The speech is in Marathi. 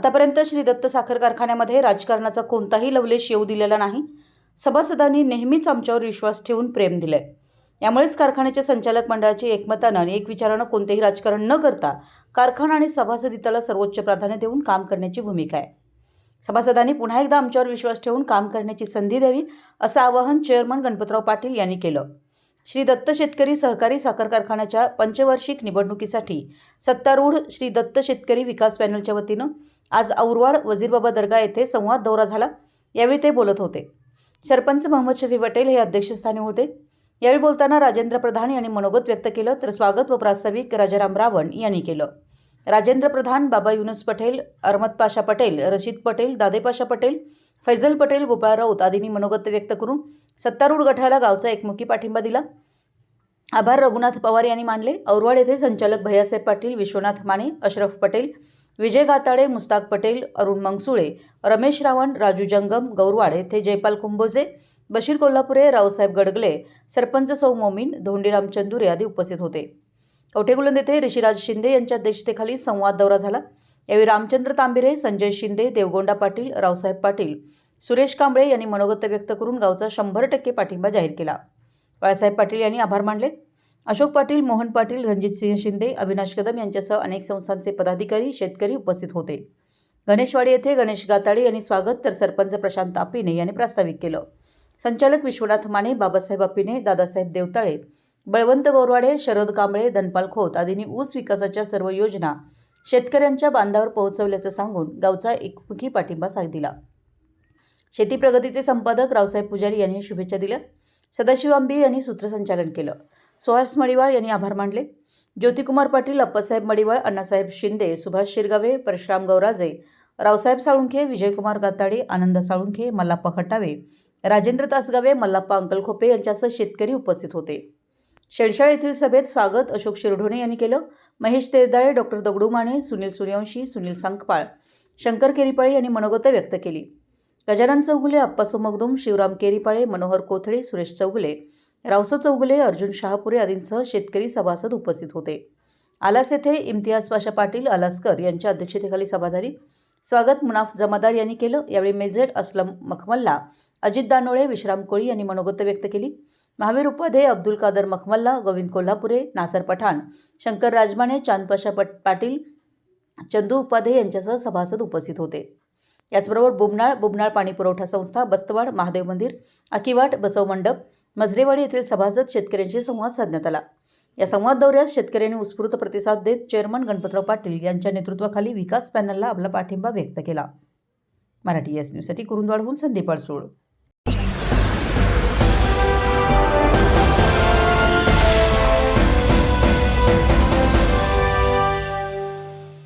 आतापर्यंत श्री दत्त साखर कारखान्यामध्ये राजकारणाचा कोणताही लवलेश येऊ दिलेला नाही. सभासदांनी नेहमीच आमच्यावर विश्वास ठेवून प्रेम दिलंय. यामुळेच कारखान्याच्या संचालक मंडळाची एकमतानं आणि एक विचारानं कोणतेही राजकारण न करता कारखाना आणि सभासदिताला सर्वोच्च प्राधान्य देऊन काम करण्याची भूमिका आहे. सभासदांनी पुन्हा एकदा आमच्यावर विश्वास ठेवून काम करण्याची संधी द्यावी असं आवाहन चेअरमन गणपतराव पाटील यांनी केलं. श्री दत्त शेतकरी सहकारी साखर कारखान्याच्या पंचवार्षिक निवडणुकीसाठी सत्तारूढ श्री दत्त शेतकरी विकास पॅनलच्या वतीनं आज औरवाड वजीरबाबा दर्गा येथे संवाद दौरा झाला. यावेळी ते बोलत होते. सरपंच मोहम्मद शफी पटेल हे अध्यक्षस्थानी होते. यावेळी बोलताना राजेंद्र प्रधान यांनी मनोगत व्यक्त केलं तर स्वागत व प्रास्ताविक राजाराम रावण यांनी केलं. राजेंद्र प्रधान बाबा युनुस पटेल अहमद पाशा पटेल रशीद पटेल दादेपाशा पटेल फैजल पटेल गोपाळ राऊत आदींनी मनोगत व्यक्त करून सत्तारूढ गटाला गावचा एकमुखी पाठिंबा दिला. आभार रघुनाथ पवार यांनी मानले. औरवाड येथे संचालक भैयासाहेब पाटील विश्वनाथ माने अशरफ पटेल विजय गाताडे मुस्ताक पटेल अरुण मंगसुळे रमेश रावण राजू जंगम गौरवाड येथे जयपाल कुंभोजे बशीर कोल्हापुरे रावसाहेब गडगले सरपंच सौ मोमीन धोंडीराम चंदुरे आदी उपस्थित होते. कवठेगुलंद येथे ऋषिराज शिंदे यांच्या अध्यक्षतेखाली संवाद दौरा झाला. यावेळी रामचंद्र तांबिरे संजय शिंदे देवगोंडा पाटील रावसाहेब पाटील सुरेश कांबळे यांनी मनोगत व्यक्त करून गावचा शंभर टक्के पाठिंबा जाहीर केला. बाळासाहेब पाटील यांनी आभार मानले. अशोक पाटील मोहन पाटील रणजितसिंह शिंदे अविनाश कदम यांच्यासह अनेक संस्थांचे पदाधिकारी शेतकरी उपस्थित होते. गणेशवाडी येथे गणेश गाताडे यांनी स्वागत तर सरपंच प्रशांत आपिने यांनी प्रास्ताविक केलं. संचालक विश्वनाथ माने बाबासाहेब आपिने दादासाहेब देवताळे बळवंत गौरवाडे शरद कांबळे धनपाल खोत आदींनी ऊस विकासाच्या सर्व योजना शेतकऱ्यांच्या बांधावर पोहोचवल्याचं सांगून गावचा एकमुखी पाठिंबा सा दिला शेती प्रगतीचे संपादक रावसाहेब पुजारी यांनी शुभेच्छा दिल्या. सदाशिव आंबी यांनी सूत्रसंचालन केलं. सुहास मडिवाळ यांनी आभार मानले. ज्योतिकुमार पाटील अप्पासाहेब मडिवाळ अण्णासाहेब शिंदे सुभाष शिरगावे परशुराम गौराजे रावसाहेब साळुंखे विजयकुमार गाताडे आनंद साळुंखे मल्लाप्पा खटावे राजेंद्र तासगावे मल्लाप्पा अंकलखोपे यांच्यासह शेतकरी उपस्थित होते. शेळशाळ येथील सभेत स्वागत अशोक शिरढोणे यांनी केलं. महेश तेरदाळे डॉक्टर दगडू माने सुनील सूर्यवंशी सुनील सांगपाळ शंकर केरीपाळे यांनी मनोगत व्यक्त केली. गजानन चौगुले अप्पासो मगदूम शिवराम केरीपाळे मनोहर कोथळे सुरेश चौगुले रावसो चौगुले अर्जुन शहापुरे आदींसह शेतकरी सभासद उपस्थित होते. आलास येथे इम्तियाज पाशा पाटील अलासकर यांच्या अध्यक्षतेखाली सभा झाली. स्वागत मुनाफ जमादार यांनी केलं. यावेळी मेजेड असलम मखमल्ला अजित दानोळे विश्राम कोळी यांनी मनोगत व्यक्त केली. महावीर उपाध्ये अब्दुल कादर मखमल्ला गोविंद कोल्हापुरे नासर पठाण शंकर राजमाने चांदपाशा पट पाटील चंदू उपाध्ये यांच्यासह सभासद उपस्थित होते. याचबरोबर बुबनाळ बुबनाळ पाणी पुरवठा संस्था बस्तवाड महादेव मंदिर अकिवाट बसव मंडप मजरेवाडी येथील सभासद शेतकऱ्यांशी संवाद साधण्यात आला. या संवाद दौऱ्यात शेतकऱ्यांनी उत्स्फूर्त प्रतिसाद देत चेअरमन गणपतराव पाटील यांच्या नेतृत्वाखाली विकास पॅनलला आपला पाठिंबा व्यक्त केला. मराठी एस न्यूजसाठी कुरुंदवाडहून संदीप अडसूळ.